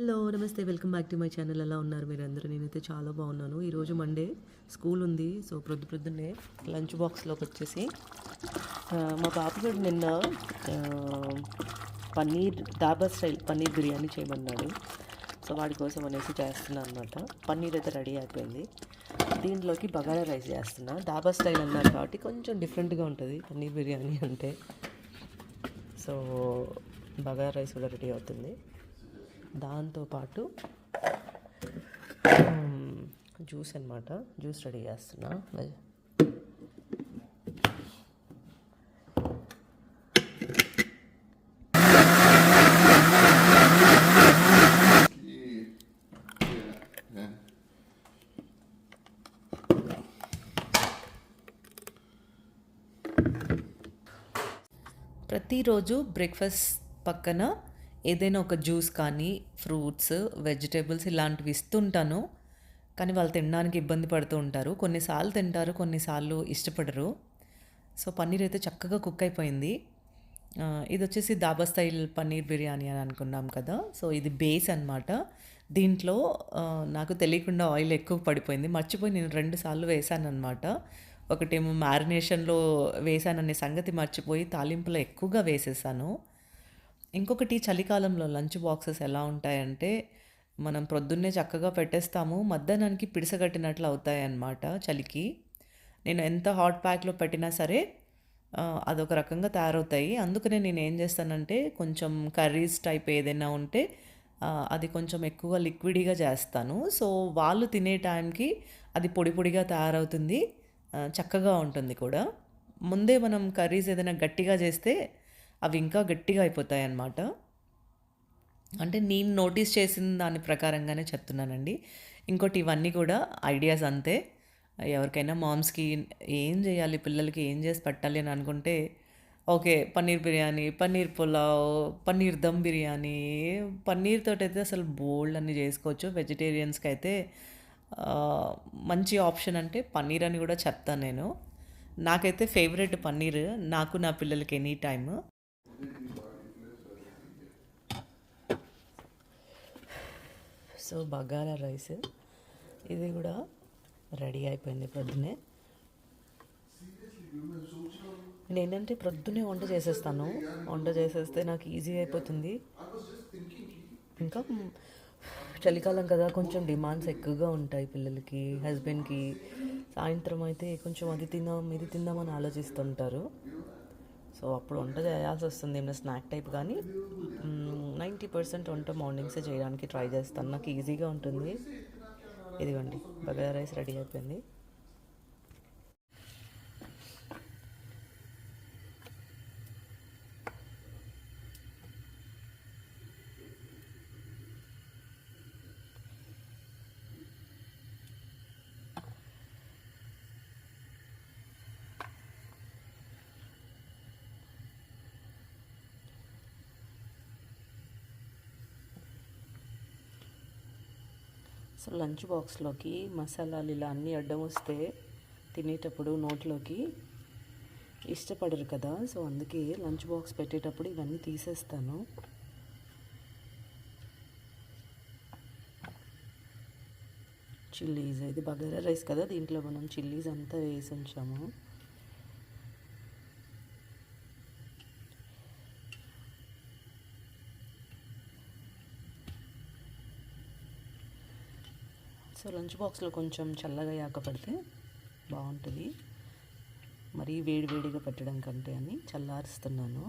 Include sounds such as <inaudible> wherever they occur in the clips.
Hello నమస్తే. Welcome back to my channel. ఎలా ఉన్నారు మీరు అందరూ నేనైతే చాలా బాగున్నాను. ఈరోజు మండే స్కూల్ ఉంది. సో ప్రొద్దు ప్రొద్దున్నే లంచ్ బాక్స్లోకి వచ్చేసి మా బాబు గారు నిన్న పన్నీర్ దాబా స్టైల్ పన్నీర్ బిర్యానీ చేయమన్నాడు. సో వాడి కోసం అనేసి చేస్తున్నా అనమాట పన్నీర్ అయితే రెడీ అయిపోయింది. దీంట్లోకి బగారా రైస్ చేస్తున్నా. దాబా స్టైల్ అన్నారు కాబట్టి కొంచెం డిఫరెంట్గా ఉంటుంది పన్నీర్ బిర్యానీ అంటే. సో బగారా రైస్ కూడా రెడీ అవుతుంది. దాంతోపాటు జ్యూస్ అనమాట జ్యూస్ రెడీ చేస్తున్నా. ప్రతిరోజు బ్రేక్ఫాస్ట్ పక్కన ఏదైనా ఒక జ్యూస్ కానీ ఫ్రూట్స్ వెజిటేబుల్స్ ఇలాంటివి ఇస్తుంటాను. కానీ వాళ్ళు తినడానికి ఇబ్బంది పడుతూ ఉంటారు. కొన్నిసార్లు తింటారు కొన్నిసార్లు ఇష్టపడరు. సో పన్నీర్ అయితే చక్కగా కుక్ అయిపోయింది. ఇది వచ్చేసి దాబా స్టైల్ పన్నీర్ బిర్యానీ అని అనుకున్నాం కదా. సో ఇది బేస్ అన్నమాట. దీంట్లో నాకు తెలియకుండా ఆయిల్ ఎక్కువ పడిపోయింది. మర్చిపోయి నేను రెండు సార్లు వేసాను ఒకటేమో మ్యారినేషన్లో వేసాననే సంగతి మర్చిపోయి తాలింపులో ఎక్కువగా వేసేసాను. ఇంకొకటి చలికాలంలో లంచ్ బాక్సెస్ ఎలా ఉంటాయంటే మనం ప్రొద్దున్నే చక్కగా పెట్టేస్తాము మధ్యాహ్నానికి పిడిసగట్టినట్లు అవుతాయి అన్నమాట చలికి. నేను ఎంత హాట్ ప్యాక్లో పెట్టినా సరే అదొక రకంగా తయారవుతాయి. అందుకనే నేను ఏం చేస్తానంటే కొంచెం కర్రీస్ టైప్ ఏదైనా ఉంటే అది కొంచెం ఎక్కువ లిక్విడ్గా చేస్తాను. సో వాళ్ళు తినే టైంకి అది పొడి పొడిగా తయారవుతుంది. చక్కగా ఉంటుంది కూడా. ముందే మనం కర్రీస్ ఏదైనా గట్టిగా చేస్తే అవి ఇంకా గట్టిగా అయిపోతాయి అన్నమాట అంటే నేను నోటీస్ చేసిన దాని ప్రకారంగానే చెప్తున్నానండి. ఇంకోటి ఇవన్నీ కూడా ఐడియాస్ అంతే. ఎవరికైనా మామ్స్కి ఏం చేయాలి పిల్లలకి ఏం చేసి పెట్టాలి అని అనుకుంటే ఓకే పన్నీర్ బిర్యానీ పన్నీర్ పులావ్ పన్నీర్ దమ్ బిర్యానీ పన్నీర్ తోటైతే అయితే అసలు బోల్డ్ అన్ని చేసుకోవచ్చు. వెజిటేరియన్స్కి అయితే మంచి ఆప్షన్ అంటే పన్నీర్ అని కూడా చెప్తాను నేను. నాకైతే ఫేవరెట్ పన్నీర్ నాకు నా పిల్లలకి any time. So bagara rice. ఇది కూడా రెడీ అయిపోయింది ప్రొద్దునే. నేనంటే ప్రొద్దునే వంట చేసేస్తాను. వంట చేసేస్తే నాకు ఈజీ అయిపోతుంది. ఇంకా చలికాలం కదా కొంచెం డిమాండ్స్ ఎక్కువగా ఉంటాయి పిల్లలకి హస్బెండ్కి. సాయంత్రం అయితే కొంచెం అది తిందాం ఇది తిందామని ఆలోచిస్తుంటారు. సో అప్పుడు వంట చేయాల్సి వస్తుంది ఏమైనా స్నాక్ టైప్ కానీ. నైంటీ పర్సెంట్ వంట మార్నింగ్సే చేయడానికి ట్రై చేస్తాను. నాకు ఈజీగా ఉంటుంది. ఇదిగోండి బగారా రైస్ రెడీ అయిపోయింది. సో లంచ్ బాక్స్లోకి మసాలాలు ఇలా అన్నీ అడ్డం వస్తే తినేటప్పుడు నోట్లోకి ఇష్టపడరు కదా. సో అందుకే లంచ్ బాక్స్ పెట్టేటప్పుడు ఇవన్నీ తీసేస్తాను. చిల్లీస్ ఇది బగారా రైస్ కదా దీంట్లో మనం చిల్లీస్ అంతా వేసి ఉంచాము. సో లంచ్ బాక్స్లో కొంచెం చల్లగా యాక పడితే బాగుంటుంది మరీ వేడి వేడిగా పెట్టడం కంటే అని చల్లారుస్తున్నాను.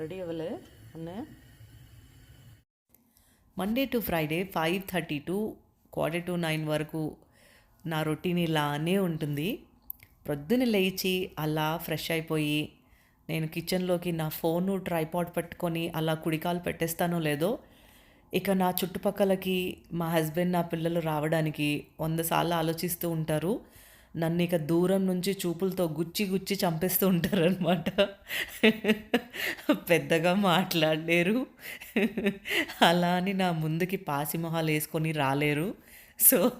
రెడీ అవ్వలే? Monday to Friday five thirty to quarter to nine వరకు నా రొటీన్ ఇలానే ఉంటుంది. ప్రొద్దున లేచి అలా ఫ్రెష్ అయిపోయి నేను కిచెన్లోకి నా ఫోను ట్రైపాడ్ పెట్టుకొని అలా కుడికాలు పెట్టేస్తానో లేదో ఇక నా చుట్టుపక్కలకి మా హస్బెండ్ నా పిల్లలు రావడానికి వంద సార్లు ఆలోచిస్తూ ఉంటారు. నన్ను ఇక దూరం నుంచి చూపులతో గుచ్చి గుచ్చి చంపేస్తూ ఉంటారనమాట పెద్దగా మాట్లాడలేరు. అలా అని నా ముందుకి పాసిమొహాలు వేసుకొని రాలేరు. సో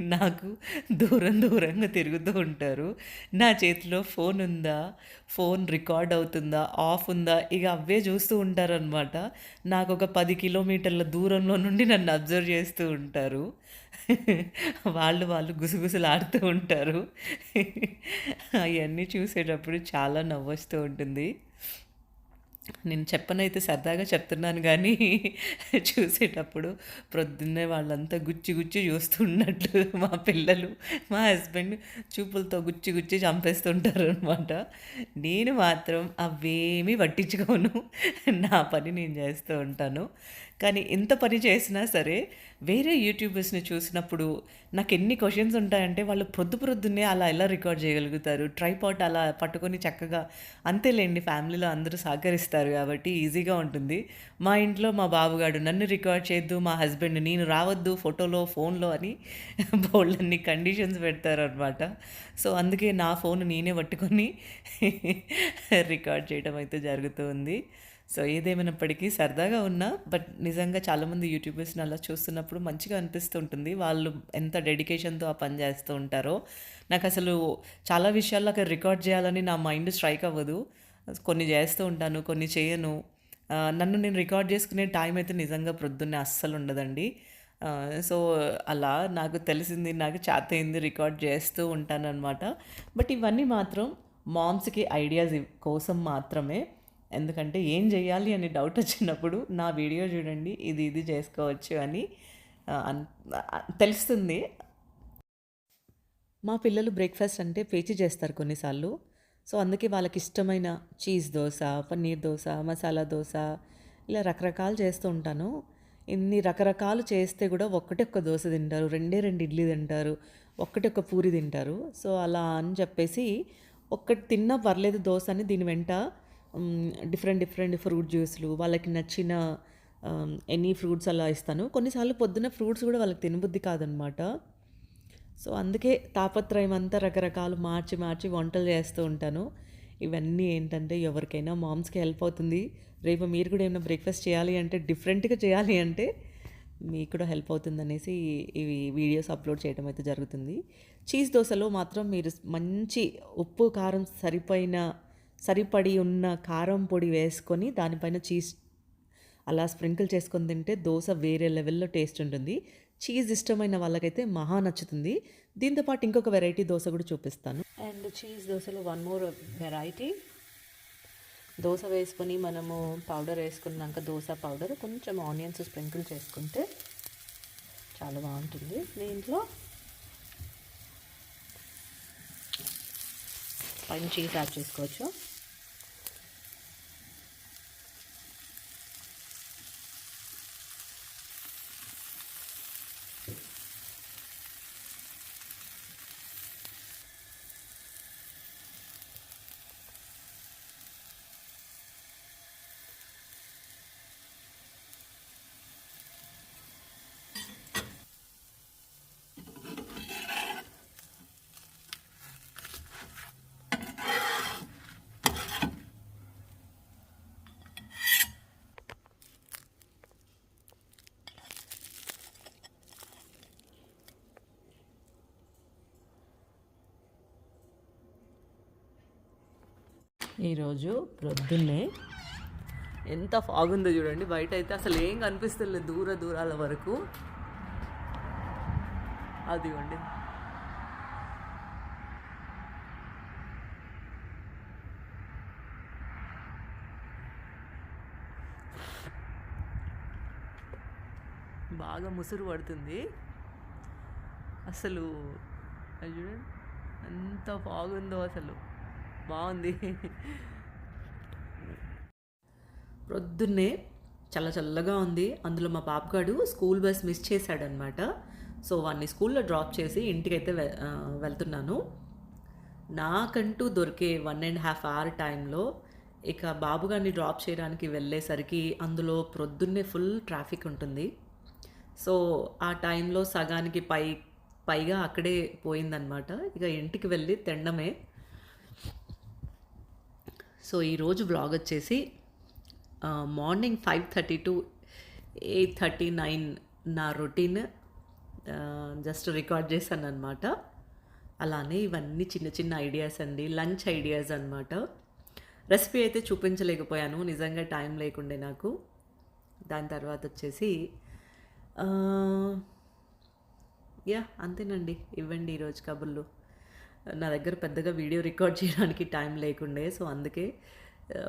నాకు దూరం దూరంగా తిరుగుతూ ఉంటారు. నా చేతిలో ఫోన్ ఉందా? ఫోన్ రికార్డ్ అవుతుందా? ఆఫ్ ఉందా? ఇక అవే చూస్తూ ఉంటారనమాట నాకు ఒక పది కిలోమీటర్ల దూరంలో నుండి నన్ను అబ్జర్వ్ చేస్తూ ఉంటారు. వాళ్ళు వాళ్ళు గుసగుసలాడుతూ ఉంటారు. అవన్నీ చూసేటప్పుడు చాలా నవ్వొస్తూ ఉంటుంది. నేను చెప్పనైతే సరదాగా చెప్తున్నాను కానీ చూసేటప్పుడు ప్రొద్దున్నే వాళ్ళంతా గుచ్చి గుచ్చి చూస్తున్నట్టు మా పిల్లలు మా హస్బెండ్ చూపులతో గుచ్చి గుచ్చి చంపేస్తుంటారు అనమాట నేను మాత్రం అవేమీ పట్టించుకోను. నా పని నేను చేస్తూ ఉంటాను. కానీ ఎంత పని చేసినా సరే వేరే యూట్యూబర్స్ని చూసినప్పుడు నాకు ఎన్ని క్వశ్చన్స్ ఉంటాయంటే వాళ్ళు ప్రొద్దు ప్రొద్దున్నే అలా ఎలా రికార్డ్ చేయగలుగుతారు? ట్రైపాట్ అలా పట్టుకొని చక్కగా అంతేలేండి ఫ్యామిలీలో అందరూ సహకరిస్తారు కాబట్టి ఈజీగా ఉంటుంది. మా ఇంట్లో మా బాబుగాడు నన్ను రికార్డ్ చేయొద్దు మా హస్బెండ్ నేను రావద్దు ఫోటోలో ఫోన్లో అని బోల్డన్ని కండిషన్స్ పెడతారనమాట సో అందుకే నా ఫోన్ నేనే పట్టుకొని రికార్డ్ చేయడం అయితే జరుగుతూ ఉంది. సో ఏదేమైనప్పటికీ సరదాగా ఉన్నా బట్ నిజంగా చాలామంది యూట్యూబర్స్ని అలా చూస్తున్నప్పుడు మంచిగా అనిపిస్తుంటుంది. వాళ్ళు ఎంత డెడికేషన్తో ఆ పని చేస్తూ ఉంటారో. నాకు అసలు చాలా విషయాల్లో అక్కడ రికార్డ్ చేయాలని నా మైండ్ స్ట్రైక్ అవ్వదు. కొన్ని చేస్తూ ఉంటాను కొన్ని చేయను. నన్ను నేను రికార్డ్ చేసుకునే టైం అయితే నిజంగా ప్రొద్దున్నే అస్సలు ఉండదండి. సో అలా నాకు తెలిసింది నాకు చేతయింది రికార్డ్ చేస్తూ ఉంటానన్నమాట. బట్ ఇవన్నీ మాత్రం మామ్స్కి ఐడియాస్ కోసం మాత్రమే. ఎందుకంటే ఏం చేయాలి అని డౌట్ వచ్చినప్పుడు నా వీడియో చూడండి ఇది ఇది చేసుకోవచ్చు అని అన్- తెలుస్తుంది. మా పిల్లలు బ్రేక్ఫాస్ట్ అంటే పేచి చేస్తారు కొన్నిసార్లు. సో అందుకే వాళ్ళకి ఇష్టమైన చీజ్ దోశ పన్నీర్ దోశ మసాలా దోశ ఇలా రకరకాలు చేస్తూ ఉంటాను. ఇన్ని రకరకాలు చేస్తే కూడా ఒక్కటే ఒక్క దోశ తింటారు రెండే రెండు ఇడ్లీ తింటారు ఒక్కటే ఒక్క పూరి తింటారు. సో అలా అని చెప్పేసి ఒక్కటి తిన్నా పర్లేదు దోశ అని దీని వెంట డిఫరెంట్ డిఫరెంట్ ఫ్రూట్ జ్యూస్లు వాళ్ళకి నచ్చిన ఎనీ ఫ్రూట్స్ అలా ఇస్తాను. కొన్నిసార్లు పొద్దున్న ఫ్రూట్స్ కూడా వాళ్ళకి తినబుద్ధి కాదనమాట. సో అందుకే తాపత్రయం అంతా రకరకాలు మార్చి మార్చి వంటలు చేస్తూ ఉంటాను. ఇవన్నీ ఏంటంటే ఎవరికైనా మామ్స్కి హెల్ప్ అవుతుంది. రేపు మీరు కూడా ఏమైనా బ్రేక్ఫాస్ట్ చేయాలి అంటే డిఫరెంట్గా చేయాలి అంటే మీకు కూడా హెల్ప్ అవుతుంది అనేసి ఇవి వీడియోస్ అప్లోడ్ చేయడం అయితే జరుగుతుంది. చీజ్ దోశలో మాత్రం మీరు మంచి ఉప్పు కారం సరిపోయిన సరిపడి ఉన్న కారం పొడి వేసుకొని దానిపైన చీజ్ అలా స్ప్రింకిల్ చేసుకొని తింటే దోశ వేరే లెవెల్లో టేస్ట్ ఉంటుంది. చీజ్ ఇష్టమైన వాళ్ళకైతే మహా నచ్చుతుంది. దీంతో పాటు ఇంకొక వెరైటీ దోశ కూడా చూపిస్తాను. అండ్ చీజ్ దోశలో వన్ మోర్ వెరైటీ. దోశ వేసుకొని మనము పౌడర్ వేసుకున్నాక దోశ పౌడర్ కొంచెం ఆనియన్స్ స్ప్రింకిల్ చేసుకుంటే చాలా బాగుంటుంది. దీంట్లో పైన చీజ్ యాడ్ చేసుకోవచ్చు. ఈరోజు ప్రొద్దున్నే. ఎంత ఫాగ్ ఉందో చూడండి. బయట అయితే అసలు ఏం కనిపిస్తలేదు దూర దూరాల వరకు. అదిగోండి. బాగా ముసురు పడుతుంది. అసలు అది చూడండి. ఎంత బాగుందో అసలు. బాగుంది. <laughs> ప్రొద్దున్నే చల్ల చల్లగా ఉంది. అందులో మా పాపగాడు స్కూల్ బస్ మిస్ చేశాడనమాట సో వాడిని స్కూల్లో డ్రాప్ చేసి ఇంటికైతే వెళ్తున్నాను. నాకంటూ దొరికే వన్ అండ్ హాఫ్ అవర్ టైంలో ఇక బాబుగారిని డ్రాప్ చేయడానికి వెళ్ళేసరికి అందులో ప్రొద్దున్నే ఫుల్ ట్రాఫిక్ ఉంటుంది. సో ఆ టైంలో సగానికి పై పైగా అక్కడే పోయిందనమాట ఇక ఇంటికి వెళ్ళి తినడమే సో ఈరోజు వ్లాగ్ వచ్చేసి morning five thirty to eight thirty nine నా రొటీన్ జస్ట్ రికార్డ్ చేశాను అనమాట అలానే ఇవన్నీ చిన్న చిన్న ఐడియాస్ అండి లంచ్ ఐడియాస్ అనమాట రెసిపీ అయితే చూపించలేకపోయాను నిజంగా టైం లేకుండే నాకు. దాని తర్వాత వచ్చేసి యా అంతేనండి. ఇవ్వండి ఈరోజు కబుర్లు. నా దగ్గర పెద్దగా వీడియో రికార్డ్ చేయడానికి టైం లేకుండే సో అందుకే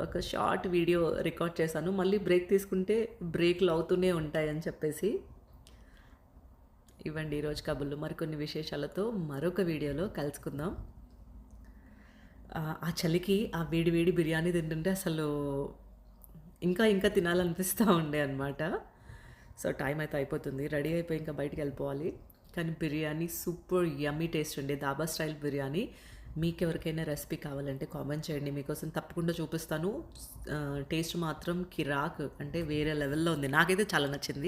ఒక షార్ట్ వీడియో రికార్డ్ చేశాను. మళ్ళీ బ్రేక్ తీసుకుంటే బ్రేక్లు అవుతూనే ఉంటాయని చెప్పేసి. ఇవ్వండి ఈరోజు కబుర్లు. మరికొన్ని విశేషాలతో మరొక వీడియోలో కలుసుకుందాం. ఆ ఆ చలికి ఆ వేడి వేడి బిర్యానీ తింటుంటే అసలు ఇంకా ఇంకా తినాలనిపిస్తూ ఉండే అనమాట సో టైం అయితే అయిపోతుంది. రెడీ అయిపోయి ఇంకా బయటికి వెళ్ళిపోవాలి. కానీ బిర్యానీ సూపర్ యమ్మీ టేస్ట్ అండి. దాబా స్టైల్ బిర్యానీ. మీకు ఎవరికైనా రెసిపీ కావాలంటే కామెంట్ చేయండి. మీకోసం తప్పకుండా చూపిస్తాను. టేస్ట్ మాత్రం కిరాక్ అంటే వేరే లెవెల్లో ఉంది. నాకైతే చాలా నచ్చింది.